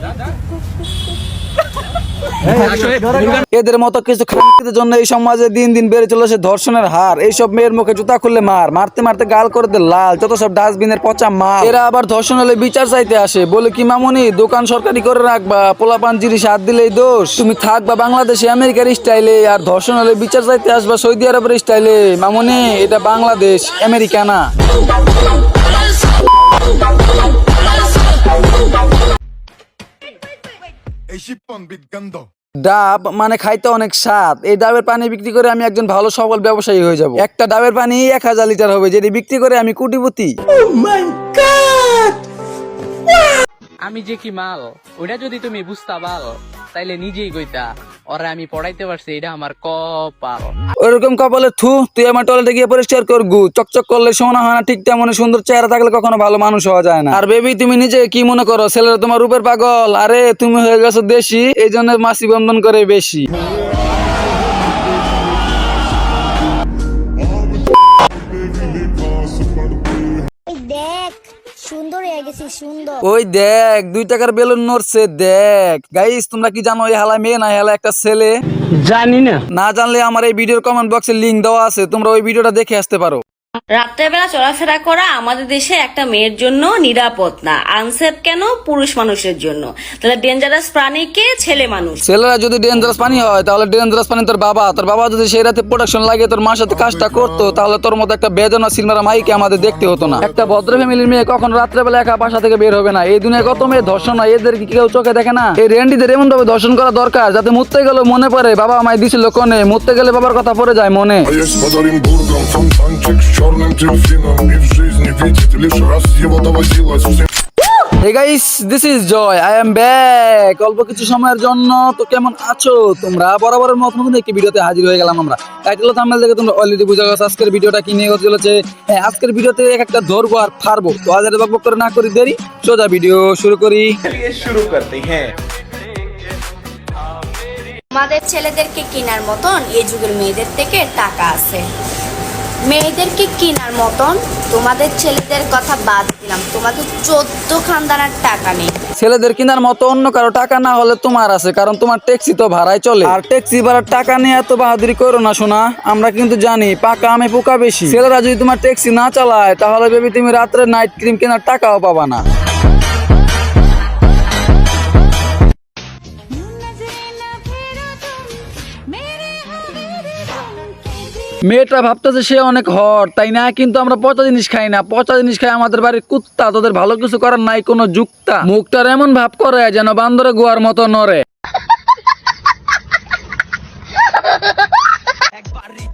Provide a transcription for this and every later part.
এদের মতো কিছু খানকিদের জন্য এই সমাজে দিন দিন বেড়ে চলেছে ধর্ষণের হার। এইসব মেয়ের মুখে জুতা খুললে মার, মারতে মারতে গাল করে দে লাল, যত সব ডাস্টবিনের পচা মাল। এরা আবার ধর্ষণ হলে বিচার চাইতে আসে। বলে কি, মামুনি, দোকান সরকারি করে রাখবা, পোলাপান জিনিস হাত দিলেই দোষ। তুমি থাকবা বাংলাদেশে, আমেরিকার স্টাইলে, আর ধর্ষণ হলে বিচার চাইতে আসবা সৌদি আরবের স্টাইলে। মামুনি, এটা বাংলাদেশ আমেরিকা এই শিপন বিদ ডাব মানে খাইতে অনেক স্বাদ। এই ডাবের পানি বিক্রি করে আমি একজন ভালো সবল ব্যবসায়ী হয়ে যাব। একটা ডাবের পানি এক হাজার লিটার হবে যেটি বিক্রি করে আমি কুটিপতি। আমি যে কি মাল ওটা যদি তুমি বুঝতা পারো তাইলে নিজেই কইতা। ওরা আমি পড়াইতে পারছি, এটা আমার কপাল। ওরকম কপালে থু, তুই আমার টয়লেটে গিয়ে পরিষ্কার কর গু। চকচক করলে সোনা হয় না, ঠিক তেমন সুন্দর চেহারা থাকলে কখনো ভালো মানুষ হওয়া যায় না। আর বেবি, তুমি নিজে কি মনে করো, ছেলেরা তোমার রূপের পাগল? আরে, তুমি হয়ে গেছো দেশি এই জন্য মাসি বন্ধন করে বেশি। সুন্দর হয়ে গেছি সুন্দর। ওই দেখ দুই টাকার বেলুন নড়ছে দেখ। গাইস তোমরা কি জানো এই হালা মেয়ে না হেলা একটা ছেলে? জানি না। না জানলে আমার এই ভিডিওর কমেন্ট বক্সে লিংক দেওয়া আছে তোমরা ওই ভিডিওটা দেখে আসতে পারো। রাত্রেবেলা চলাফেরা করা আমাদের দেশে একটা মেয়ের জন্য নিরাপদ না। আনসেফ কেন? পুরুষ মানুষের জন্য। তাহলে ডেঞ্জারাস প্রাণীকে ছেলে মানুষ। ছেলেরা যদি ডেঞ্জারাস প্রাণী হয় তাহলে ডেঞ্জারাস পানি তোর বাবা। তোর বাবা যদি সেই রাতে প্রোডাকশন লাগে তোর মার সাথে কাজটা করতো তাহলে তোর মতো একটা বেদনা সিনেমার মাইকে আমাদের দেখতে হতো না। একটা ভদ্র ফ্যামিলির মেয়ে কখন রাত্রেবেলা একা বাসা থেকে বের হবে না। এই দুনিয়ায় কত মেয়ে ধর্ষণ হয় এদের কি কেউ চোখে দেখে না? এই রেন্ডিদের এমন ভাবে ধর্ষণ করা দরকার যাতে মুততে গেলে মনে পড়ে বাবা আমায় দিছিল কোনে মুততে গেলে বাবার কথা পড়ে যায় মনে। черным дельфином И в жизни видит лишь раз его доводилось всем hey guys this is Joy I am back অল্প কিছু সময়ের জন্য তো কেমন আছো তোমরা বরাবরের মত নতুন একটি ভিডিওতে হাজির হয়ে গেলাম আমরা টাইটেল থাম্বনেল দেখে তোমরা অলরেডি বুঝে গেছো আজকের ভিডিওটা কি নিয়ে হতে চলেছে হ্যাঁ আজকের ভিডিওতে এক একটা ধরবো আর ফারবো তো আজ আর বকবক করে না করি দেরি সোজা ভিডিও শুরু করি আমাদের ছেলেদেরকে কেনার মতন এই যুগের মেয়েদের থেকে টাকা আছে মেয়েদেরকে কেনার মতন তোমাদের ছেলেদের কথা বাদ দিলাম। তোমাদের চোদ্দ খানদানার টাকা নেই। ছেলেদের কেনার মতো অন্য কারও টাকা না হলে তোমার আছে, কারণ তোমার ট্যাক্সি তো ভাড়ায় চলে। আর ট্যাক্সি ভাড়ার টাকা নিয়ে এত বাহাদুরি করো না শোনা আমরা কিন্তু জানি, পাকা আমি পোকা বেশি। ছেলেরা যদি তোমার ট্যাক্সি না চালায়, তাহলে ভেবে তুমি রাত্রে নাইট ক্রিম কেনার টাকাও পাবা না। মেয়েটা ভাবতেছে সে অনেক হর তাই না? কিন্তু আমরা পচা জিনিস খাই না। পচা জিনিস খাই আমাদের বাড়ির কুত্তা, তোদের ভালো কিছু করার নাই কোনো যুক্তা। মুখটার এমন ভাব করে যেন বান্দরে গোয়ার মতো নড়ে।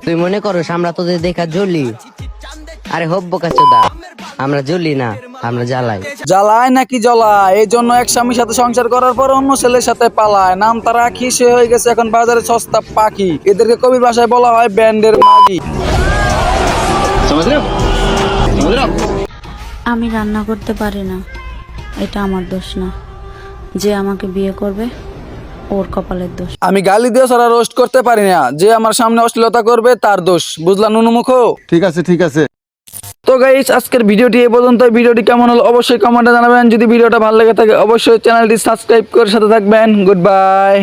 তুই মনে করো আমরা তোদের দেখা জ্বলি আরে হব্ব কাচোদা আমরা জ্বলি না আমরা জ্বালাই। জ্বালায় নাকি জ্বলায়? এই জন্য এক স্বামীর সাথে সংসার করার পর অন্য ছেলের সাথে পালায়। নাম তারা কি সে হয়ে গেছে এখন বাজারে সস্তা পাখি। এদেরকে কবির ভাষায় বলা হয় ব্যান্ডের মাগি। আমি রান্না করতে পারি না এটা আমার দোষ না। যে আমাকে বিয়ে করবে ওর কপালের দোষ। আমি গালি দিয়ে সারা রোস্ট করতে পারি না। যে আমার সামনে অশ্লীলতা করবে তার দোষ। বুঝলাম নুনুমুখ? ঠিক আছে ঠিক আছে। গাইস আজকের ভিডিওটি এ পর্যন্ত ভিডিওটি কেমন হলো অবশ্যই কমেন্টে জানাবেন। যদি ভিডিওটা ভালো লেগে থাকে, অবশ্যই চ্যানেলটি সাবস্ক্রাইব করে সাথে থাকবেন। Good bye